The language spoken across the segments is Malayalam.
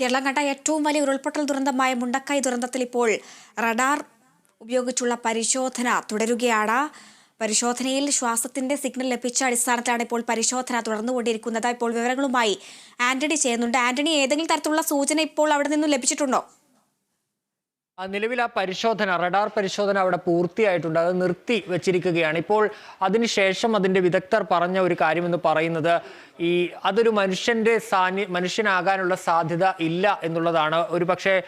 കേരളം കണ്ട ഏറ്റവും വലിയ ഉരുൾപൊട്ടൽ ദുരന്തമായ മുണ്ടക്കായ് ദുരന്തത്തിൽ ഇപ്പോൾ റഡാർ ഉപയോഗിച്ചുള്ള പരിശോധന തുടരുകയാണ്. പരിശോധനയിൽ ശ്വാസത്തിന്റെ സിഗ്നൽ ലഭിച്ച അടിസ്ഥാനത്തിലാണ് ഇപ്പോൾ പരിശോധന തുടർന്നുകൊണ്ടിരിക്കുന്നത്. ഇപ്പോൾ വിവരങ്ങളുമായി ആന്റണി ചെയ്യുന്നുണ്ട് ആന്റണി ഏതെങ്കിലും തരത്തിലുള്ള സൂചന ഇപ്പോൾ അവിടെ നിന്നും ലഭിച്ചിട്ടുണ്ടോ? നിലവിൽ ആ പരിശോധന റഡാർ പരിശോധന അവിടെ പൂർത്തിയായിട്ടുണ്ട്. അത് നിർത്തി വെച്ചിരിക്കുകയാണ്. ഇപ്പോൾ അതിനുശേഷം അതിന്റെ വിദഗ്ധർ പറഞ്ഞ ഒരു കാര്യമെന്ന് പറയുന്നത് ഈ അതൊരു മനുഷ്യന്റെ സാന്നി മനുഷ്യനാകാനുള്ള സാധ്യത ഇല്ല എന്നുള്ളതാണ്. ഒരു പക്ഷേ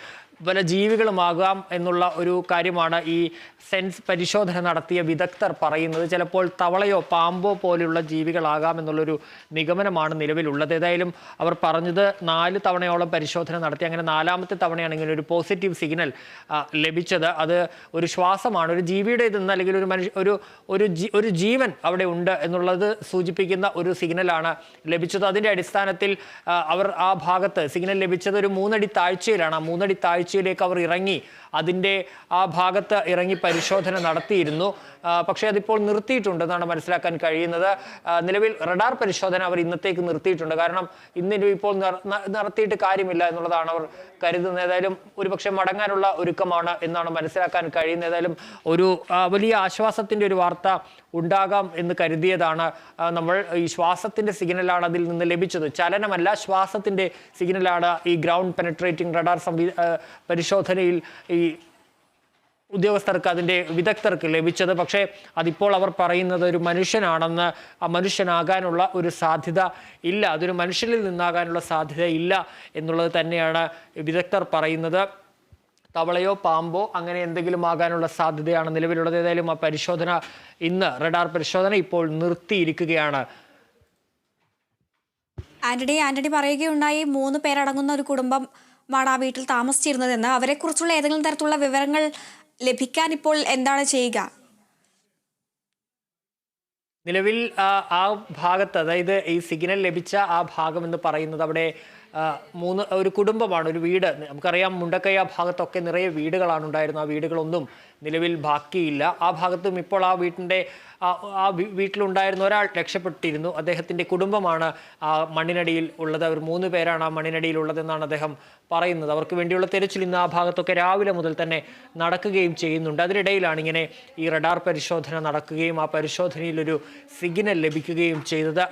പല ജീവികളുമാകാം എന്നുള്ള ഒരു കാര്യമാണ് ഈ സെൻസ് പരിശോധന നടത്തിയ വിദഗ്ധർ പറയുന്നത്. ചിലപ്പോൾ തവളയോ പാമ്പോ പോലെയുള്ള ജീവികളാകാം എന്നുള്ളൊരു നിഗമനമാണ് നിലവിലുള്ളത്. ഏതായാലും അവർ പറഞ്ഞത് നാല് തവണയോളം പരിശോധന നടത്തി. അങ്ങനെ നാലാമത്തെ തവണയാണ് ഇങ്ങനെ ഒരു പോസിറ്റീവ് സിഗ്നൽ ലഭിച്ചത്. അത് ഒരു ശ്വാസമാണ്. ഒരു ജീവിയുടെ ഇതെന്ന് അല്ലെങ്കിൽ ഒരു മനുഷ്യ ഒരു ഒരു ഒരു ജീവൻ അവിടെ ഉണ്ട് എന്നുള്ളത് സൂചിപ്പിക്കുന്ന ഒരു സിഗ്നലാണ് ലഭിച്ചത്. അതിന്റെ അടിസ്ഥാനത്തിൽ അവർ ആ ഭാഗത്ത് സിഗ്നൽ ലഭിച്ചത് ഒരു മൂന്നടി താഴ്ചയിലാണ്. ആ മൂന്നടി താഴ്ചയിലേക്ക് അവർ ഇറങ്ങി അതിന്റെ ആ ഭാഗത്ത് ഇറങ്ങി പരിശോധന നടത്തിയിരുന്നു. പക്ഷേ അതിപ്പോൾ നിർത്തിയിട്ടുണ്ടെന്നാണ് മനസ്സിലാക്കാൻ കഴിയുന്നത്. നിലവിൽ റഡാർ പരിശോധന അവർ ഇന്നത്തേക്ക് നിർത്തിയിട്ടുണ്ട്. കാരണം ഇന്നിനും ഇപ്പോൾ നട- നടത്തിയിട്ട് കാര്യമില്ല എന്നുള്ളതാണ് അവർ കരുതുന്നത്. ഏതായാലും ഒരുപക്ഷെ മടങ്ങാനുള്ള ഒരുക്കമാണ് എന്നാണ് മനസ്സിലാക്കാൻ കഴിയുന്നത്. ഏതായാലും ഒരു വലിയ ആശ്വാസത്തിന്റെ ഒരു വാർത്ത ഉണ്ടാകാം എന്ന് കരുതിയതാണ്. നമ്മൾ ഈ ശ്വാസത്തിന്റെ സിഗ്നലാണ് അതിൽ നിന്ന് ലഭിച്ചത്. ചലനമല്ല ശ്വാസത്തിന്റെ സിഗ്നലാണ് ഈ ഗ്രൗണ്ട് പെനട്രേറ്റിംഗ് റഡാർ സംവി ആ, പരിശോധനയിൽ ഈ ഉദ്യോഗസ്ഥർക്ക് അതിന്റെ വിദഗ്ധർക്ക് ലഭിച്ചത്. പക്ഷേ അതിപ്പോൾ അവർ പറയുന്നത് ഒരു മനുഷ്യനാണെന്ന് ആ മനുഷ്യനാകാനുള്ള ഒരു സാധ്യത ഇല്ല. അതൊരു മനുഷ്യനിൽ നിന്നാകാനുള്ള സാധ്യത ഇല്ല എന്നുള്ളത് തന്നെയാണ് വിദഗ്ധർ പറയുന്നത്. തവളയോ പാമ്പോ അങ്ങനെ എന്തെങ്കിലും ആകാനുള്ള സാധ്യതയാണ് നിലവിലുള്ളത്. ഏതായാലും ആ പരിശോധന ഇന്ന് റഡാർ പരിശോധന ഇപ്പോൾ നിർത്തിയിരിക്കുകയാണ്. ആന്റണി ആന്റണി പറയുകയുണ്ടായി. മൂന്ന് പേരടങ്ങുന്ന ഒരു കുടുംബമാണ് ആ വീട്ടിൽ താമസിച്ചിരുന്നതെന്ന് അവരെക്കുറിച്ചുള്ള ഏതെങ്കിലും തരത്തിലുള്ള വിവരങ്ങൾ ലഭിക്കാൻ ഇപ്പോൾ എന്താണ് ചെയ്യുക? നിലവിൽ ആ, ഭാഗത്ത് അതായത് ഈ സിഗ്നൽ ലഭിച്ച ആ ഭാഗം എന്ന് പറയുന്നത് അവിടെ മൂന്ന് ഒരു കുടുംബമാണ് ഒരു വീട്. നമുക്കറിയാം മുണ്ടക്കയ ഭാഗത്തൊക്കെ നിറയെ വീടുകളാണ് ഉണ്ടായിരുന്നത്. ആ വീടുകളൊന്നും നിലവിൽ ബാക്കിയില്ല. ആ ഭാഗത്തും ഇപ്പോൾ ആ വീട്ടിന്റെ ആ- വീട്ടിലുണ്ടായിരുന്ന ഒരാൾ രക്ഷപ്പെട്ടിരുന്നു. അദ്ദേഹത്തിന്റെ കുടുംബമാണ് ആ മണ്ണിനടിയിൽ ഉള്ളത്. അവർ മൂന്ന് പേരാണ് ആ മണ്ണിനടിയിൽ ഉള്ളതെന്നാണ് അദ്ദേഹം പറയുന്നത്. അവർക്ക് വേണ്ടിയുള്ള തെരച്ചിൽ ഇന്ന് ആ ഭാഗത്തൊക്കെ രാവിലെ മുതൽ തന്നെ നടക്കുകയും ചെയ്യുന്നുണ്ട്. അതിനിടയിലാണ് ഇങ്ങനെ ഈ റഡാർ പരിശോധന നടക്കുകയും ആ പരിശോധനയിൽ ഒരു സിഗ്നൽ ലഭിക്കുകയും ചെയ്തത്.